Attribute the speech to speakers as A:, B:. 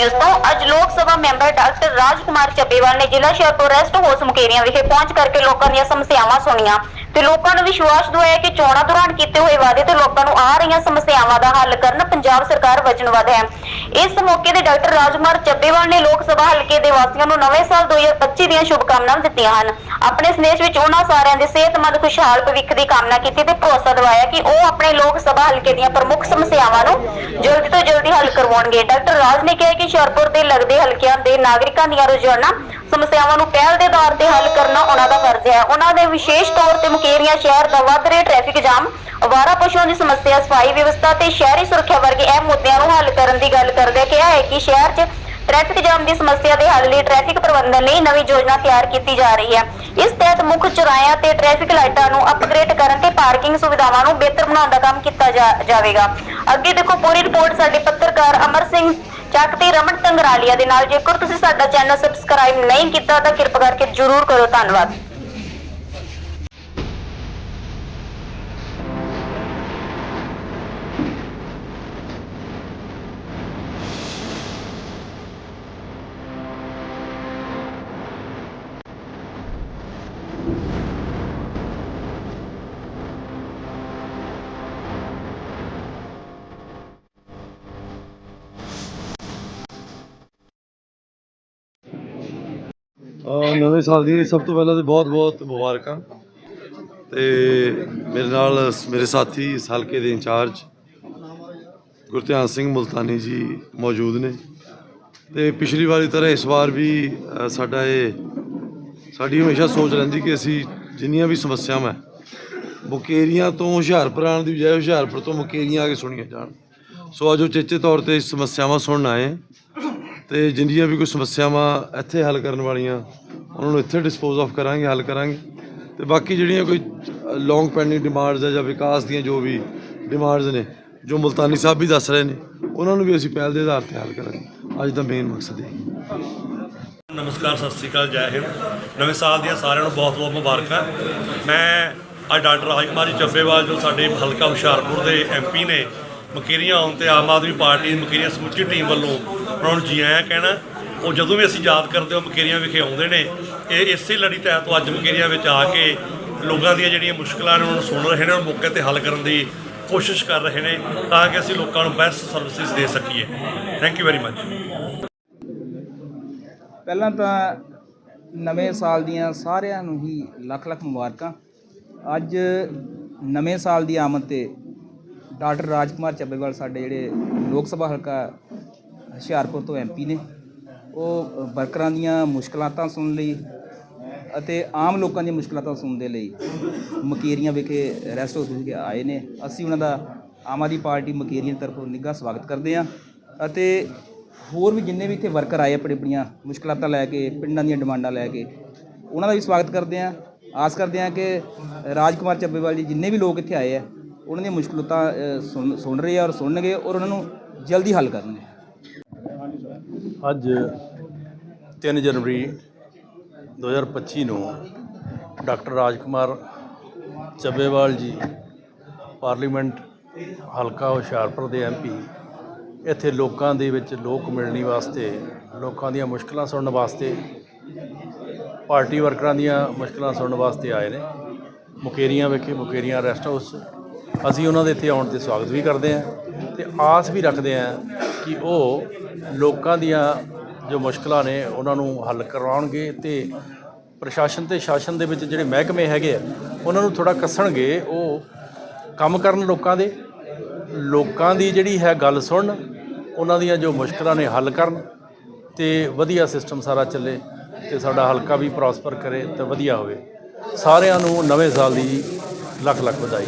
A: ਅੱਜ Lok Sabha member doctor Rajkumar Chabbewal ਨੇ ਜ਼ਿਲ੍ਹਾ ਹੁਸ਼ਿਆਰਪੁਰ ਰੈਸਟ ਹਾਊਸ ਮੁਕੇਰੀਆਂ ਵਿਖੇ ਪਹੁੰਚ ਕਰਕੇ ਲੋਕਾਂ ਦੀਆਂ ਸਮੱਸਿਆਵਾਂ ਸੁਣੀਆਂ ਤੇ ਲੋਕਾਂ ਨੂੰ ਵਿਸ਼ਵਾਸ ਦਿਵਾਇਆ ਕਿ ਚੋਣਾਂ ਦੌਰਾਨ ਕੀਤੇ ਹੋਏ ਵਾਅਦੇ ਤੇ ਲੋਕਾਂ ਨੂੰ ਆ ਰਹੀਆਂ ਸਮੱਸਿਆਵਾਂ ਦਾ ਹੱਲ ਕਰਨ ਪੰਜਾਬ ਸਰਕਾਰ ਵਚਨਬੱਧ ਹੈ। ਇਸ ਮੌਕੇ ਤੇ ਡਾਕਟਰ ਰਾਜਕੁਮਾਰ ਚੱਬੇਵਾਲ ਨੇ ਲੋਕ ਸਭਾ ਹਲਕੇ ਦੇ ਵਾਸੀਆਂ ਨੂੰ ਨਵੇਂ ਸਾਲ 2025 ਦੀਆਂ ਸ਼ੁਭਕਾਮਨਾਵਾਂ ਦਿੱਤੀਆਂ ਹਨ। ਆਪਣੇ ਸੰਦੇਸ਼ ਵਿੱਚ ਉਹਨਾਂ ਸਾਰਿਆਂ ਦੇ ਸਿਹਤਮੰਦ, ਖੁਸ਼ਹਾਲ ਭਵਿੱਖ ਦੀ ਕਾਮਨਾ ਕੀਤੀ ਤੇ ਭਰੋਸਾ ਦਿਵਾਇਆ ਕਿ ਉਹ ਆਪਣੇ ਲੋਕ ਸਭਾ ਹਲਕੇ ਦੀਆਂ ਪ੍ਰਮੁੱਖ ਸਮੱਸਿਆਵਾਂ ਨੂੰ ਜਲਦੀ ਤੋਂ ਜਲਦੀ ਹੱਲ ਕਰਵਾਉਣਗੇ। ਡਾਕਟਰ ਰਾਜ ਨੇ ਕਿਹਾ ਕਿ ਹੁਸ਼ਿਆਰਪੁਰ ਦੇ ਲੱਗਦੇ ਹਲਕਿਆਂ ਦੇ ਨਾਗਰਿਕਾਂ ਦੀਆਂ ਰੋਜ਼ਾਨਾ ਸਮੱਸਿਆਵਾਂ ਨੂੰ ਪਹਿਲ ਦੇ ਆਧਾਰ ਤੇ ਹੱਲ ਕਰਨਾ ਉਹਨਾਂ ਦਾ ਫਰਜ਼ ਹੈ। ਉਹਨਾਂ ਨੇ ਵਿਸ਼ੇਸ਼ ਤੌਰ ਤੇ ਮੁਕੇਰੀਆਂ ਸ਼ਹਿਰ ਦਾ ਵੱਧ ਰਿਹਾ ਟ੍ਰੈਫਿਕ ਜਾਮ, ਅਵਾਰਾ ਪਸ਼ੂਆਂ ਦੀ ਸਮੱਸਿਆ, ਸਫ਼ਾਈ ਵਿਵਸਥਾ ਤੇ ਸ਼ਹਿਰੀ ਸੁਰੱਖਿਆ ਵਰਗੇ ਅਹਿਮ ਮੁੱਦਿਆਂ ਨੂੰ ਹੱਲ ਕਰਨ ਦੀ ਗੱਲ ਕਰਦੇ ਕਿਹਾ ਹੈ ਕਿ ਸ਼ਹਿਰ 'ਚ ਟ੍ਰੈਫਿਕ ਜਾਮ ਦੀ ਸਮੱਸਿਆ ਦੇ ਹੱਲ ਲਈ ਟ੍ਰੈਫਿਕ ਪ੍ਰਬੰਧਨ ਲਈ ਨਵੀਂ ਯੋਜਨਾ ਤਿਆਰ ਕੀਤੀ ਜਾ ਰਹੀ ਹੈ। ਤਹਿਤ ਮੁੱਖ ਚੌਰਾਹਿਆਂ ਤੇ ਟ੍ਰੈਫਿਕ ਲਾਈਟਾਂ ਨੂੰ ਅਪਗ੍ਰੇਡ ਕਰਨ ਤੇ ਪਾਰਕਿੰਗ ਸੁਵਿਧਾਵਾਂ ਨੂੰ ਬਿਹਤਰ ਬਣਾਉਣ ਦਾ ਕੰਮ ਕੀਤਾ ਜਾ- ਜਾਵੇਗਾ। ਅੱਗੇ ਦੇਖੋ, ਪੂਰੀ ਰਿਪੋਰਟ ਸਾਡੇ ਪੱਤਰਕਾਰ ਅਮਰ ਸਿੰਘ ਚੱਕ ਤੇ ਰਮਨ ਟੰਗਰਾਲੀਆ ਦੇ ਨਾਲ। ਜੇਕਰ ਤੁਸੀਂ ਸਾਡਾ ਚੈਨਲ ਸਬਸਕ੍ਰਾਈਬ ਨਹੀਂ ਕੀਤਾ ਤਾਂ ਕਿਰਪਾ ਕਰਕੇ ਜਰੂਰ ਕਰੋ। ਧੰਨਵਾਦ।
B: ਨਵੇਂ ਸਾਲ ਦੀ ਸਭ ਤੋਂ ਪਹਿਲਾਂ ਤੇ ਬਹੁਤ-ਬਹੁਤ ਮੁਬਾਰਕਾਂ। ਤੇ ਮੇਰੇ ਨਾਲ ਮੇਰੇ ਸਾਥੀ ਇਸ ਹਲਕੇ ਦੇ ਇੰਚਾਰਜ ਗੁਰਧਿਆਨ ਸਿੰਘ ਮੁਲਤਾਨੀ ਜੀ ਮੌਜੂਦ ਨੇ। ਤੇ ਪਿਛਲੀ ਵਾਰੀ ਤਰ੍ਹਾਂ ਇਸ ਵਾਰ ਵੀ ਸਾਡਾ ਇਹ, ਸਾਡੀ ਹਮੇਸ਼ਾ ਸੋਚ ਰਹਿੰਦੀ ਕਿ ਅਸੀਂ ਜਿੰਨੀਆਂ ਵੀ ਸਮੱਸਿਆਵਾਂ ਮੁਕੇਰੀਆਂ ਤੋਂ ਹੁਸ਼ਿਆਰਪੁਰ ਆਉਣ ਦੀ ਬਜਾਏ ਹੁਸ਼ਿਆਰਪੁਰ ਤੋਂ ਮੁਕੇਰੀਆਂ ਆ ਕੇ ਸੁਣੀਆਂ ਜਾਣ। ਸੋ ਅੱਜ ਉਹ ਚੇਚੇ ਤੌਰ ਤੇ ਸਮੱਸਿਆਵਾਂ ਸੁਣਨ ਆਏ ਤੇ ਜਿੰਨੀਆਂ ਵੀ ਕੋਈ ਸਮੱਸਿਆਵਾਂ ਇੱਥੇ ਹੱਲ ਕਰਨ ਵਾਲੀਆਂ, ਉਹਨਾਂ ਨੂੰ ਇੱਥੇ ਡਿਸਪੋਜ਼ ਆਫ ਕਰਾਂਗੇ, ਹੱਲ ਕਰਾਂਗੇ। ਤੇ ਬਾਕੀ ਜਿਹੜੀਆਂ ਕੋਈ ਲੌਂਗ ਪੈਂਡਿੰਗ ਡਿਮਾਂਡਸ ਹੈ ਜਾਂ ਵਿਕਾਸ ਦੀਆਂ ਜੋ ਵੀ ਡਿਮਾਂਡਸ ਨੇ, ਜੋ ਮੁਲਤਾਨੀ ਸਾਹਿਬ ਵੀ ਦੱਸ ਰਹੇ ਨੇ, ਉਹਨਾਂ ਨੂੰ ਵੀ ਅਸੀਂ ਪਹਿਲ ਦੇ ਆਧਾਰ ਤੇ ਹੱਲ ਕਰਾਂਗੇ। ਅੱਜ ਦਾ ਮੇਨ ਮਕਸਦ ਇਹ
C: ਨਮਸਕਾਰ, ਸਤਿ ਸ੍ਰੀ ਅਕਾਲ, ਜੈ ਹਿੰਦ। ਨਵੇਂ ਸਾਲ ਦੀਆਂ ਸਾਰਿਆਂ ਨੂੰ ਬਹੁਤ ਬਹੁਤ ਮੁਬਾਰਕਾਂ। ਮੈਂ ਅੱਜ ਡਾਕਟਰ ਰਾਜਕੁਮਾਰ ਜੀ ਚੱਬੇਵਾਲ, ਜੋ ਸਾਡੇ ਹਲਕਾ ਹੁਸ਼ਿਆਰਪੁਰ ਦੇ ਐਮਪੀ ਨੇ ਮਕੇਰੀਆਂ ਆਉਣ ਤੇ ਆਮ ਆਦਮੀ ਪਾਰਟੀ ਦੀ ਮਕੇਰੀਆਂ ਸਮੁੱਚੀ ਟੀਮ ਵੱਲੋਂ ਉਹਨਾਂ ਨੂੰ ਜੀ ਆਇਆਂ ਕਹਿਣਾ, ਉਹ ਜਦੋਂ ਵੀ ਅਸੀਂ ਯਾਦ ਕਰਦੇ ਹਾਂ ਮਕੇਰੀਆਂ ਵਿਖੇ ਆਉਂਦੇ ਨੇ, ਇਹ ਇਸੇ ਲੜੀ ਤਹਿਤ ਉਹ ਅੱਜ ਮਕੇਰੀਆਂ ਵਿੱਚ ਆ ਕੇ ਲੋਕਾਂ ਦੀਆਂ ਜਿਹੜੀਆਂ ਮੁਸ਼ਕਲਾਂ ਨੇ, ਉਹਨਾਂ ਨੂੰ ਸੁਣ ਰਹੇ ਨੇ ਉਹ ਮੌਕੇ ਤੇ ਹੱਲ ਕਰਨ ਦੀ ਕੋਸ਼ਿਸ਼ ਕਰ ਰਹੇ ਨੇ, ਤਾਂ ਕਿ ਅਸੀਂ ਲੋਕਾਂ ਨੂੰ ਬੈਸਟ ਸਰਵਿਸਿਜ਼ ਦੇ ਸਕੀਏ। ਥੈਂਕ ਯੂ ਵੈਰੀ ਮੱਚ
D: ਪਹਿਲਾਂ ਤਾਂ ਨਵੇਂ ਸਾਲ ਦੀਆਂ ਸਾਰਿਆਂ ਨੂੰ ਹੀ ਲੱਖ ਲੱਖ ਮੁਬਾਰਕਾਂ। ਅੱਜ ਨਵੇਂ ਸਾਲ ਦੀ ਆਮਦ ਤੇ ਡਾਕਟਰ ਰਾਜਕੁਮਾਰ ਚੱਬੇਵਾਲ ਸਾਡੇ ਜਿਹੜੇ ਲੋਕ ਸਭਾ ਹਲਕਾ ਹੁਸ਼ਿਆਰਪੁਰ ਤੋਂ ਐਮਪੀ ਨੇ, ਉਹ ਵਰਕਰਾਂ ਦੀਆਂ ਮੁਸ਼ਕਲਾਂ ਸੁਣਨ ਲਈ ਅਤੇ ਆਮ ਲੋਕਾਂ ਦੀਆਂ ਮੁਸ਼ਕਲਾਂ ਸੁਣਨ ਦੇ ਲਈ ਮਕੇਰੀਆਂ ਵਿਖੇ ਰੈਸਟ ਹਾਊਸ ਵਿਖੇ ਆਏ ਨੇ। ਅਸੀਂ ਉਹਨਾਂ ਦਾ ਆਮ ਆਦਮੀ ਪਾਰਟੀ ਮਕੇਰੀਆਂ ਤਰਫੋਂ ਨਿੱਘਾ ਸਵਾਗਤ ਕਰਦੇ ਹਾਂ ਅਤੇ ਹੋਰ ਵੀ ਜਿੰਨੇ ਵੀ ਇੱਥੇ ਵਰਕਰ ਆਏ ਆਪਣੀ ਆਪਣੀਆਂ ਮੁਸ਼ਕਲਾਂ ਲੈ ਕੇ, ਪਿੰਡਾਂ ਦੀਆਂ ਡਿਮਾਂਡਾਂ ਲੈ ਕੇ, ਉਹਨਾਂ ਦਾ ਵੀ ਸਵਾਗਤ ਕਰਦੇ ਹਾਂ। ਆਸ ਕਰਦੇ ਹਾਂ ਕਿ ਰਾਜਕੁਮਾਰ ਚੱਬੇਵਾਲ ਜੀ ਜਿੰਨੇ ਵੀ ਲੋਕ ਇੱਥੇ ਆਏ ਆ ਉਹਨਾਂ ਦੀਆਂ ਮੁਸ਼ਕਲਾਂ ਸੁਣ ਸੁਣ ਰਹੇ ਆ ਔਰ ਸੁਣਨਗੇ ਔਰ ਉਹਨਾਂ ਨੂੰ ਜਲਦੀ ਹੱਲ ਕਰਨਗੇ।
E: ਅੱਜ 3 ਜਨਵਰੀ 2025 ਨੂੰ ਡਾਕਟਰ ਰਾਜਕੁਮਾਰ ਚੱਬੇਵਾਲ ਜੀ, ਪਾਰਲੀਮੈਂਟ ਹਲਕਾ ਹੁਸ਼ਿਆਰਪੁਰ ਦੇ ਐਮਪੀ ਇੱਥੇ ਲੋਕਾਂ ਦੇ ਵਿੱਚ ਲੋਕ ਮਿਲਣੀ ਵਾਸਤੇ, ਲੋਕਾਂ ਦੀਆਂ ਮੁਸ਼ਕਲਾਂ ਸੁਣਨ ਵਾਸਤੇ, ਪਾਰਟੀ ਵਰਕਰਾਂ ਦੀਆਂ ਮੁਸ਼ਕਲਾਂ ਸੁਣਨ ਵਾਸਤੇ ਆਏ ਨੇ। ਮੁਕੇਰੀਆਂ ਵਿਖੇ ਮੁਕੇਰੀਆਂ ਰੈਸਟ ਹਾਊਸ ਅਸੀਂ ਉਹਨਾਂ ਦੇ ਇੱਥੇ ਆਉਣ ਤੇ ਸਵਾਗਤ ਵੀ ਕਰਦੇ ਹਾਂ ਤੇ ਆਸ ਵੀ ਰੱਖਦੇ ਹਾਂ ਕਿ ਉਹ ਲੋਕਾਂ ਦੀਆਂ ਜੋ ਮੁਸ਼ਕਲਾਂ ਨੇ ਉਹਨਾਂ ਨੂੰ ਹੱਲ ਕਰਵਾਉਣਗੇ ਤੇ ਪ੍ਰਸ਼ਾਸਨ ਤੇ ਸ਼ਾਸਨ ਦੇ ਵਿੱਚ ਜਿਹੜੇ ਮਹਿਕਮੇ ਹੈਗੇ ਆ, ਉਹਨਾਂ ਨੂੰ ਥੋੜਾ ਕੱਸਣਗੇ, ਉਹ ਕੰਮ ਕਰਨ ਲੋਕਾਂ ਦੇ, ਲੋਕਾਂ ਦੀ ਜਿਹੜੀ ਹੈ ਗੱਲ ਸੁਣਨ, ਉਹਨਾਂ ਦੀਆਂ ਜੋ ਮੁਸ਼ਕਲਾਂ ਨੇ ਹੱਲ ਕਰਨ ਤੇ ਵਧੀਆ ਸਿਸਟਮ ਸਾਰਾ ਚੱਲੇ ਤੇ ਸਾਡਾ ਹਲਕਾ ਵੀ ਪ੍ਰੋਸਪਰ ਕਰੇ ਤੇ ਵਧੀਆ ਹੋਵੇ। ਸਾਰਿਆਂ ਨੂੰ ਨਵੇਂ ਸਾਲ ਦੀ ਲੱਖ ਲੱਖ ਵਧਾਈ।